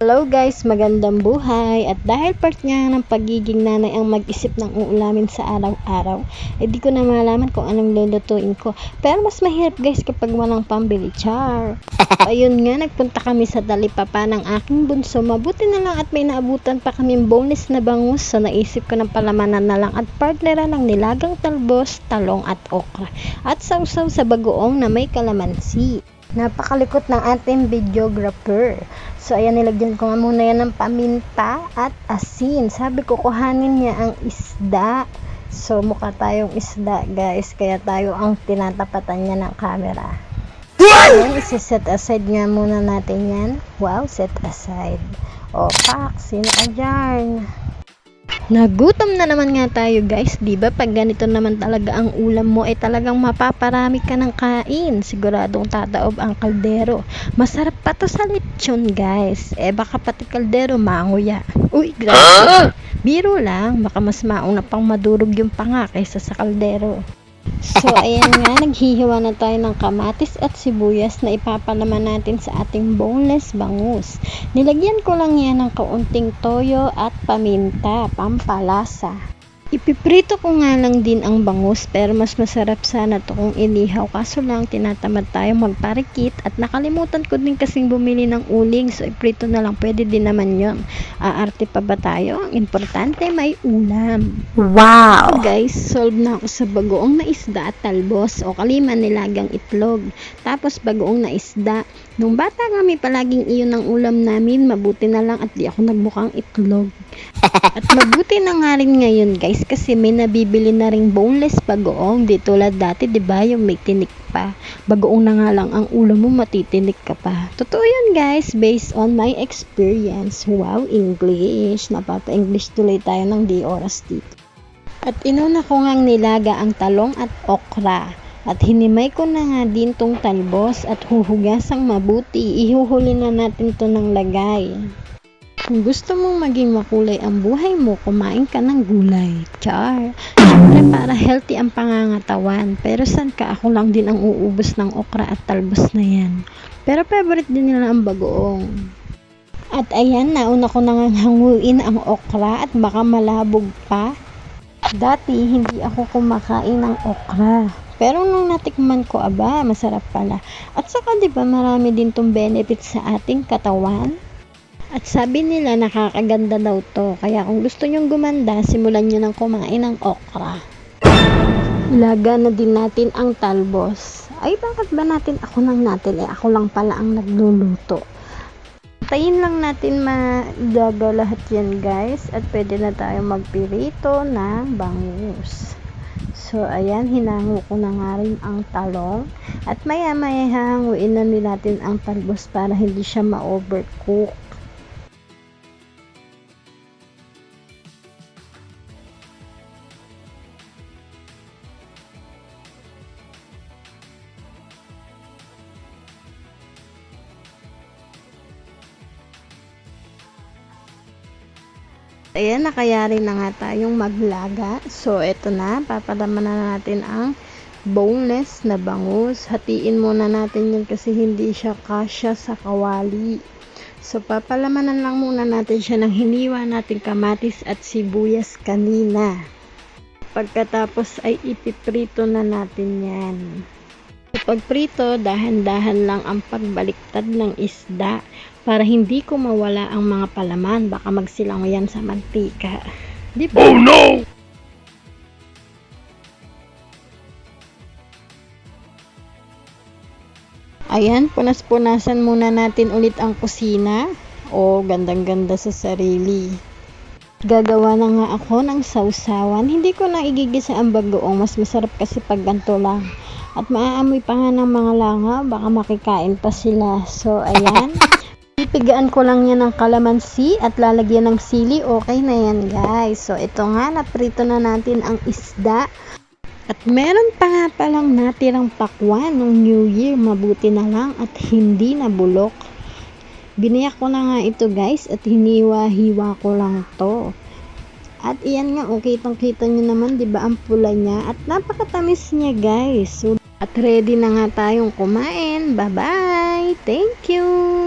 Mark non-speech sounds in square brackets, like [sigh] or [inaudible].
Hello guys, magandang buhay at dahil part nga ng pagiging nanay ang mag-isip ng uulamin sa araw-araw, eh di ko na malaman kung anong lulutuin ko. Pero mas mahirap guys kapag walang pambili, char. [laughs] Ayun nga, nagpunta kami sa talipapa ng aking bunso. Mabuti na lang at may naabutan pa kaming boneless na bangus. So naisip ko ng palamanan na lang at partneran ng nilagang talbos, talong at okra. At sausaw sa bagoong na may kalamansi. Napakalikot ng ating videographer. So, ayan, nilagyan ko nga muna yan ng paminta at asin. Sabi ko, kuhanin niya ang isda. So, mukha tayong isda, guys. Kaya tayo ang tinatapatan niya ng camera. Ayan, isi-set aside nga muna natin yan. Wow, set aside. O, pak, sino ka dyan? Nagutom na naman nga tayo guys, 'di ba? Pag ganito naman talaga ang ulam mo ay talagang mapaparami ka ng kain. Siguradong tataob ang kaldero. Masarap pa to sa lechon, guys. Eh baka pati kaldero manguya. Uy, grabe. Biro lang, baka mas mauna pang madurog yung panga kaysa sa kaldero. So, ayan nga, naghihiwa na tayo ng kamatis at sibuyas na ipapalaman natin sa ating boneless bangus. Nilagyan ko lang yan ng kaunting toyo at paminta, pampalasa. Ipiprito ko nga lang din ang bangus pero mas masarap sana to kung inihaw kaso lang tinatamad tayo magparikit at nakalimutan ko din kasing bumili ng uling so iprito na lang pwede din naman yon aarte pa ba tayo? ang importante may ulam Wow! guys, solve na ako sa bagoong na isda at talbos o kalima nilagang itlog. Tapos bagoong na isda. Nung bata kami palaging iyon ang ulam namin, mabuti na lang at di ako nagbukang itlog. [laughs] At mabuti na nga rin ngayon guys kasi may nabibili na ring boneless bagoong. Di tulad dati, di ba yung may tinik pa. Bagoong na nga lang ang ulam mo, matitinik ka pa. Totoo yun guys, based on my experience. Wow, English. Napapa-English tuloy tayo ng di oras dito. At inuna ko ngang nilaga ang talong at okra. At hinimay ko na nga din tong talbos at huhugasang mabuti. Ihuhuli na natin to ng lagay. Kung gusto mong maging makulay ang buhay mo, kumain ka ng gulay. Char. Siyempre para healthy ang pangangatawan. Pero san ka ako lang din ang uubos ng okra at talbos na yan. Pero favorite din nila ang bagoong. At ayan, nauna ko nang hanguin ang okra at baka malabog pa. Dati, hindi ako kumakain ng okra. Pero nung natikman ko, aba, masarap pala. At saka, di ba, marami din tong benefits sa ating katawan. At sabi nila, nakakaganda daw to. Kaya kung gusto nyong gumanda, simulan nyo ng kumain ng okra. Ilaga na din natin ang talbos. Ay, bakit ba natin ako lang natin? Eh, ako lang pala ang nagluluto. Tayin lang natin madaga lahat yan guys at pwede na tayo magpirito ng bangus. So ayan, hinango ko na nga rin ang talong at maya maya hahanguin na natin ang talbos para hindi siya ma-overcook. Ayan, nakayari na nga tayong maglaga. So, eto na. Papalaman na natin ang boneless na bangus. Hatiin muna natin yun kasi hindi siya kasya sa kawali. So, papalamanan lang muna natin siya ng hiniwa natin kamatis at sibuyas kanina. Pagkatapos ay ipiprito na natin yan. Kapag prito, dahan-dahan lang ang pagbaliktad ng isda para hindi ko mawala ang mga palaman. Baka magsilango yan sa mantika. Di ba? Oh no! Ayan, punas-punasan muna natin ulit ang kusina. O, gandang-ganda sa sarili. Gagawa na nga ako ng sausawan. Hindi ko na igigisa ang bagoong. Mas masarap kasi pag ganito lang. At maaamoy pa nga ng mga langa. Baka makikain pa sila. So, ayan. [laughs] Pipigaan ko lang yan ng kalamansi at lalagyan ng sili. Okay na yan, guys. So, ito nga. Naprito na natin ang isda. At meron pa nga palang natirang pakwan ng New Year. Mabuti na lang at hindi na bulok. Biniyak ko na nga ito guys at hiniwa-hiwa ko lang to. At iyan nga, okay, kitang kita nyo naman, di ba ang pula niya? At napakatamis niya guys. So, at ready na nga tayong kumain. Bye-bye! Thank you!